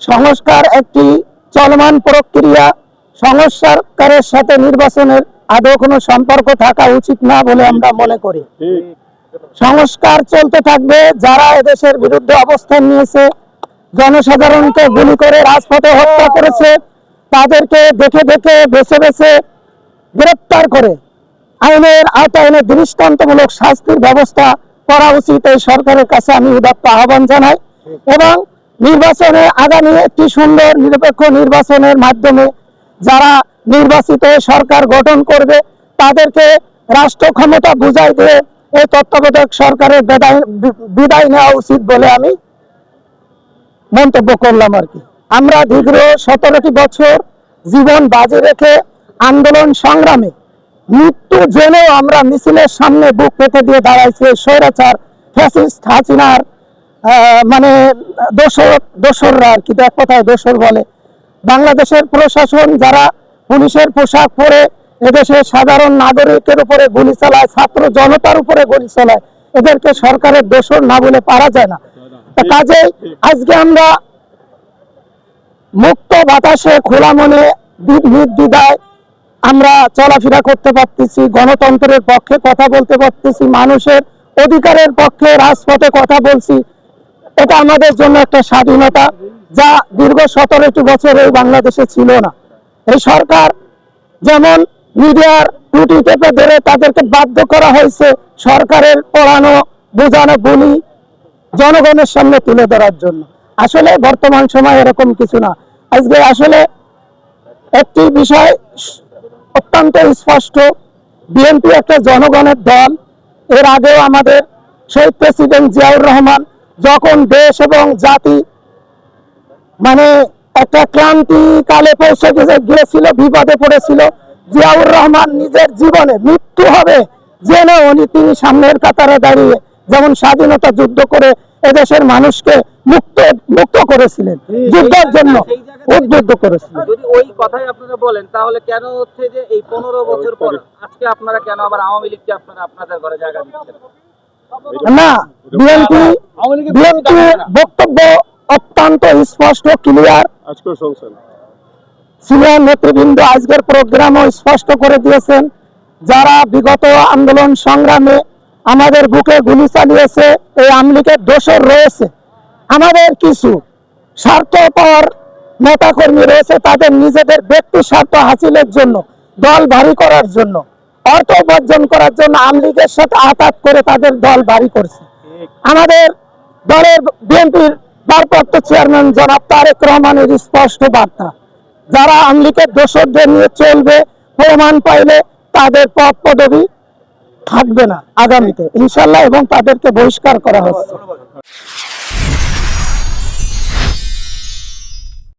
সংস্কার একটি চলমান প্রক্রিয়া। সংস্কারের সাথে নির্বাচনের আদৌ কোনো সম্পর্ক থাকা উচিত না বলে আমরা মনে করি। সংস্কার চলতে থাকবে, যারা এদেশের বিরুদ্ধে অবস্থান নিয়েছে, জনসাধারণকে গুলি করে রাজপথে হত্যা করেছে, তাদেরকে দেখে দেখে, বেছে বেছে গ্রেপ্তার করে। আইনের আওতায় এনে দৃষ্টান্তমূলক শাস্তির ব্যবস্থা করা উচিত এই সরকারের কাছে আমি উদাত্ত আহ্বান জানাই। এবং নির্বাচনে আগামী একটি সুন্দর নিরপেক্ষ নির্বাচনের মাধ্যমে যারা নির্বাচিত সরকার গঠন করবে, তাদেরকে রাষ্ট্র ক্ষমতা বুঝাই দিয়ে এই তত্ত্বাবধায়ক সরকারের বিদায় নেওয়া উচিত বলে আমি মন্তব্য করলাম আর কি। আমরা দীর্ঘ সতেরোটি বছর জীবন বাজে রেখে আন্দোলন সংগ্রামে মৃত্যু জেনেও আমরা মিছিলের সামনে বুক পেতে দিয়ে দাঁড়াইছি স্বৈরাচার ফ্যাসিস্ট হাসিনার মানে দোসর দোসররা আর কি, এক কথায় দোসর বলে। বাংলাদেশের প্রশাসন যারা পুলিশের পোশাক পরে এদেশের সাধারণ নাগরিকের উপরে গুলি চালায়, ছাত্র জনতার উপরে গুলি চালায়, এদেরকে সরকারের দোসর না বলে পারা যায় না। কাজে আজকে আমরা মুক্ত বাতাসে, খোলা মনে নির্দ্বিধায় আমরা চলাফেরা করতে পারতেছি, গণতন্ত্রের পক্ষে কথা বলতে পারতেছি, মানুষের অধিকারের পক্ষে রাজপথে কথা বলছি এটা আমাদের জন্য একটা স্বাধীনতা যা দীর্ঘ সতেরোটি বছর এই বাংলাদেশে ছিল না। এই সরকার যেমন মিডিয়ার টুটি টেপে ধরে তাদেরকে বাধ্য করা হয়েছে সরকারের পড়ানো, বোঝানো, বলি জনগণের সামনে তুলে ধরার জন্য। আসলে বর্তমান সময় এরকম কিছু না। আজকে আসলে একটি বিষয় অত্যন্ত স্পষ্ট। বিএনপি একটা জনগণের দল। এর আগেও আমাদের শহীদ প্রেসিডেন্ট জিয়াউর রহমান যখন দেশ এবং জাতি মানে একটা ক্লান্তি কালে পৌঁছে গেছে গিয়েছিল বিপদে পড়েছিল জিয়াউর রহমান নিজের জীবনে মৃত্যু হবে জেনে উনি তিনি সামনের কাতারে দাঁড়িয়ে যেমন স্বাধীনতা যুদ্ধ করে এদেশের মানুষকে মুক্ত মুক্ত করেছিলেন যুদ্ধের জন্য উদ্বুদ্ধ করেছিলেন। যদি ওই কথাই আপনারা বলেন তাহলে কেন হচ্ছে যে এই পনেরো বছর পর আজকে আপনারা কেন আবার আওয়ামী লীগকে আপনারা আপনাদের ঘরে জায়গা দিচ্ছেন? না বিএনপি বক্তব্য অত্যন্ত স্পষ্ট ক্লিয়ার সিনিয়র নেতৃবৃন্দ আজকের প্রোগ্রামও স্পষ্ট করে দিয়েছেন। যারা বিগত আন্দোলন সংগ্রামে আমাদের বুকে গুলি চালিয়েছে এই আমলিকের দোষর রয়েছে। আমাদের কিছু স্বার্থপর নেতাকর্মী রয়েছে তাদের নিজেদের ব্যক্তি স্বার্থ হাসিলের জন্য দল ভারী করার জন্য অর্থ উপার্জন করার জন্য আমলিগের সাথে আঘাত করে তাদের দল ভারী করছে। আমাদের দলের বিএনপির ভারপ্রাপ্ত চেয়ারম্যান জনাব তারেক রহমানের স্পষ্ট বার্তা, যারা আমলিকের দোষরদের নিয়ে চলবে, প্রমাণ পাইলে তাদের পদ পদবি থাকবে না আগামীতে। ইনশাল্লাহ এবং তাদেরকে বহিষ্কার করা হচ্ছে।